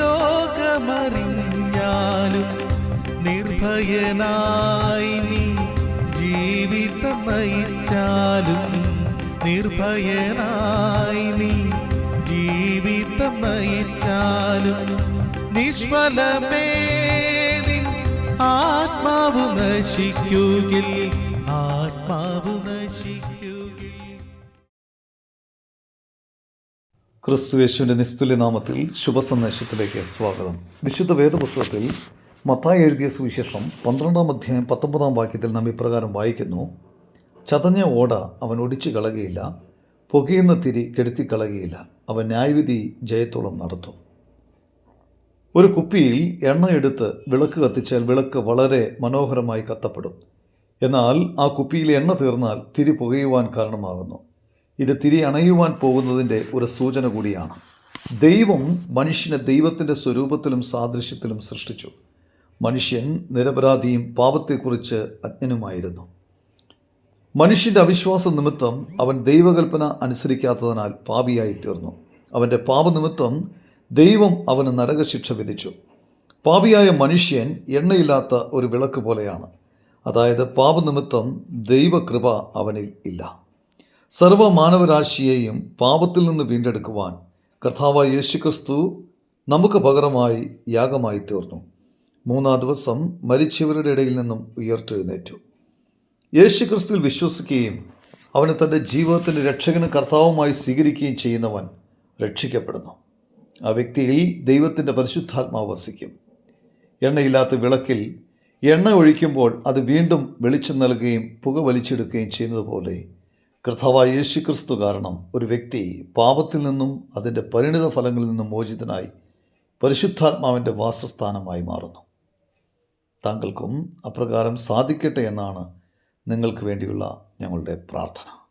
ലോകമറിഞ്ഞാലും നിർഭയനായി നീ ജീവിതം നയിച്ചാലും നിർഭയനായി നീ ജീവിതം നയിച്ചാലും നിഷ്ഫലമേ നിൻ ആത്മാവ് നശിക്കുകിൽ ആത്മാവ് നശിക്കുകിൽ. ക്രിസ്തുയേശുവിന്റെ നിസ്തുല്യ നാമത്തിൽ ശുഭസന്ദേശത്തിലേക്ക് സ്വാഗതം. വിശുദ്ധ വേദപുസ്തകത്തിൽ മത്തായി എഴുതിയ സുവിശേഷം പന്ത്രണ്ടാം അധ്യായം പത്തൊമ്പതാം വാക്യത്തിൽ നാം ഇപ്രകാരം വായിക്കുന്നു. ചതഞ്ഞ ഓട അവൻ ഒടിച്ചു കളകയില്ല പുകയുന്ന തിരി കെടുത്തിക്കളകയില്ല അവൻ ന്യായവിധി ജയത്തോളം നടത്തും. ഒരു കുപ്പിയിൽ എണ്ണ എടുത്ത് വിളക്ക് കത്തിച്ചാൽ വിളക്ക് വളരെ മനോഹരമായി കത്തപ്പെടും. എന്നാൽ ആ കുപ്പിയിൽ എണ്ണ തീർന്നാൽ തിരി പുകയുവാൻ കാരണമാകുന്നു. ഇത് തിരി അണയുവാൻ പോകുന്നതിന്റെ ഒരു സൂചന കൂടിയാണ്. ദൈവം മനുഷ്യനെ ദൈവത്തിന്റെ സ്വരൂപത്തിലും സാദൃശ്യത്തിലും സൃഷ്ടിച്ചു. മനുഷ്യൻ നിരപരാധിയും പാപത്തെക്കുറിച്ച് അജ്ഞനുമായിരുന്നു. മനുഷ്യന്റെ അവിശ്വാസ നിമിത്തം അവൻ ദൈവകൽപ്പന അനുസരിക്കാത്തതിനാൽ പാപിയായി തീർന്നു അവന്റെ പാപനിമിത്തം ദൈവം അവന് നരകശിക്ഷ വിധിച്ചു. പാപിയായ മനുഷ്യൻ എണ്ണയില്ലാത്ത ഒരു വിളക്ക് പോലെയാണ്. അതായത് പാപനിമിത്തം ദൈവകൃപ അവനിൽ ഇല്ല. സർവ മാനവരാശിയെയും പാപത്തിൽ നിന്ന് വീണ്ടെടുക്കുവാൻ കർത്താവ് യേശുക്രിസ്തു നമുക്ക് പകരമായി യാഗമായി തീർന്നു. മൂന്നാം ദിവസം മരിച്ചവരുടെ ഇടയിൽ നിന്നും ഉയർത്തെഴുന്നേറ്റു. യേശുക്രിസ്തുവിൽ വിശ്വസിക്കുകയും അവനെ തന്റെ ജീവിതത്തിന്റെ രക്ഷകന് കർത്താവുമായി സ്വീകരിക്കുകയും ചെയ്യുന്നവൻ രക്ഷിക്കപ്പെടുന്നു. ആ വ്യക്തിയിൽ ദൈവത്തിന്റെ പരിശുദ്ധാത്മാവ് വസിക്കും. എണ്ണയില്ലാത്ത വിളക്കിൽ എണ്ണ ഒഴിക്കുമ്പോൾ അത് വീണ്ടും വെളിച്ചം നൽകുകയും പുക വലിച്ചെടുക്കുകയും ചെയ്യുന്നത് പോലെ കർത്താവായ യേശു ക്രിസ്തു കാരണം ഒരു വ്യക്തി പാപത്തിൽ നിന്നും അതിന്റെ പരിണിത ഫലങ്ങളിൽ നിന്നും മോചിതനായി പരിശുദ്ധാത്മാവിന്റെ വാസസ്ഥാനമായി മാറുന്നു. താങ്കൾക്കും അപ്രകാരം സാധിക്കട്ടെ എന്നാണ് നിങ്ങൾക്ക് വേണ്ടിയുള്ള ഞങ്ങളുടെ പ്രാർത്ഥന.